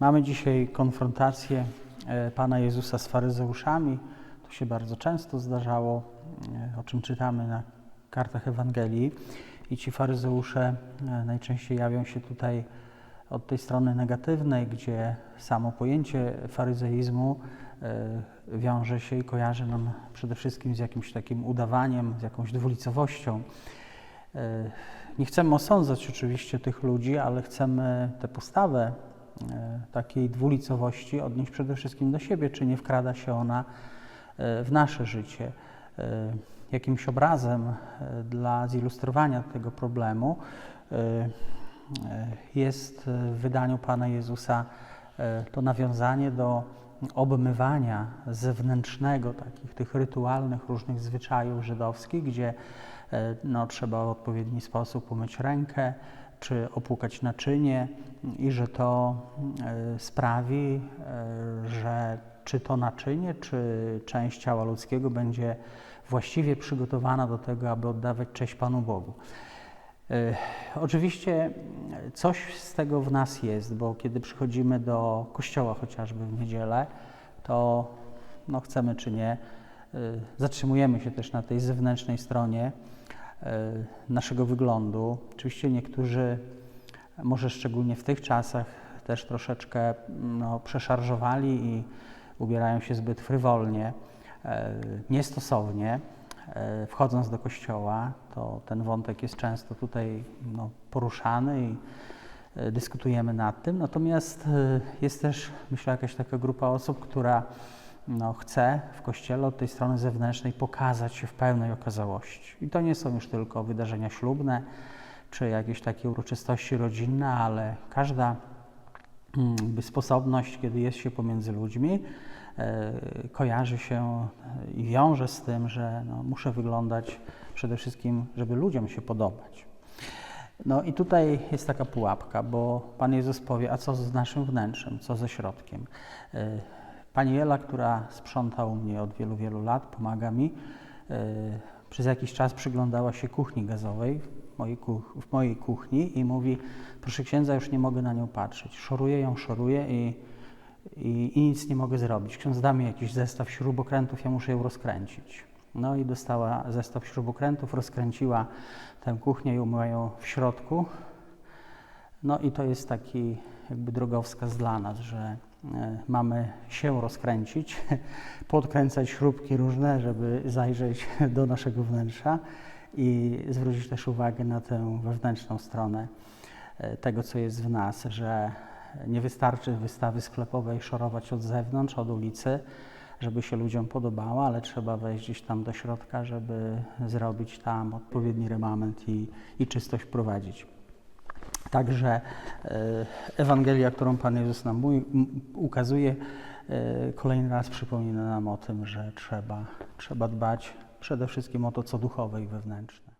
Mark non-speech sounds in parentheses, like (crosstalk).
Mamy dzisiaj konfrontację e, Pana Jezusa z faryzeuszami. To się bardzo często zdarzało, e, o czym czytamy na kartach Ewangelii. I ci faryzeusze e, najczęściej jawią się tutaj od tej strony negatywnej, gdzie samo pojęcie faryzeizmu wiąże się i kojarzy nam przede wszystkim z jakimś takim udawaniem, z jakąś dwulicowością. Nie chcemy osądzać oczywiście tych ludzi, ale chcemy tę postawę takiej dwulicowości odnieść przede wszystkim do siebie, czy nie wkrada się ona e, w nasze życie. E, Jakimś obrazem e, dla zilustrowania tego problemu e, e, jest w wydaniu Pana Jezusa e, to nawiązanie do obmywania zewnętrznego, takich tych rytualnych różnych zwyczajów żydowskich, gdzie e, no, trzeba w odpowiedni sposób umyć rękę czy opłukać naczynie i że to e, sprawi, e, że czy to naczynie, czy część ciała ludzkiego będzie właściwie przygotowana do tego, aby oddawać cześć Panu Bogu. E, Oczywiście coś z tego w nas jest, bo kiedy przychodzimy do kościoła chociażby w niedzielę, to no chcemy czy nie, e, zatrzymujemy się też na tej zewnętrznej stronie e, naszego wyglądu. Oczywiście niektórzy, może szczególnie w tych czasach, też troszeczkę no, przeszarżowali i ubierają się zbyt frywolnie, e, niestosownie. E, Wchodząc do kościoła, to ten wątek jest często tutaj no, poruszany i e, dyskutujemy nad tym. Natomiast e, jest też, myślę, jakaś taka grupa osób, która no, chce w kościele od tej strony zewnętrznej pokazać się w pełnej okazałości. I to nie są już tylko wydarzenia ślubne czy jakieś takie uroczystości rodzinne, ale każda mm, jakby sposobność, kiedy jest się pomiędzy ludźmi, kojarzy się i wiąże z tym, że no, muszę wyglądać przede wszystkim, żeby ludziom się podobać. No i tutaj jest taka pułapka, bo Pan Jezus powie, a co z naszym wnętrzem, co ze środkiem? E, Pani Jela, która sprząta u mnie od wielu, wielu lat, pomaga mi, e, przez jakiś czas przyglądała się kuchni gazowej w mojej kuchni i mówi, proszę księdza, już nie mogę na nią patrzeć. Szoruję ją, szoruję i, i, i nic nie mogę zrobić. Ksiądz da mi jakiś zestaw śrubokrętów, ja muszę ją rozkręcić. No i dostała zestaw śrubokrętów, rozkręciła tę kuchnię i umyła ją w środku. No i to jest taki jakby drogowskaz dla nas, że e, mamy się rozkręcić, (laughs) podkręcać śrubki różne, żeby zajrzeć (laughs) do naszego wnętrza i zwrócić też uwagę na tę wewnętrzną stronę e, tego, co jest w nas, że nie wystarczy wystawy sklepowej szorować od zewnątrz, od ulicy, żeby się ludziom podobała, ale trzeba wejść gdzieś tam do środka, żeby zrobić tam odpowiedni remament i, i czystość wprowadzić. Także e, Ewangelia, którą Pan Jezus nam ukazuje, e, kolejny raz przypomina nam o tym, że trzeba, trzeba dbać przede wszystkim o to, co duchowe i wewnętrzne.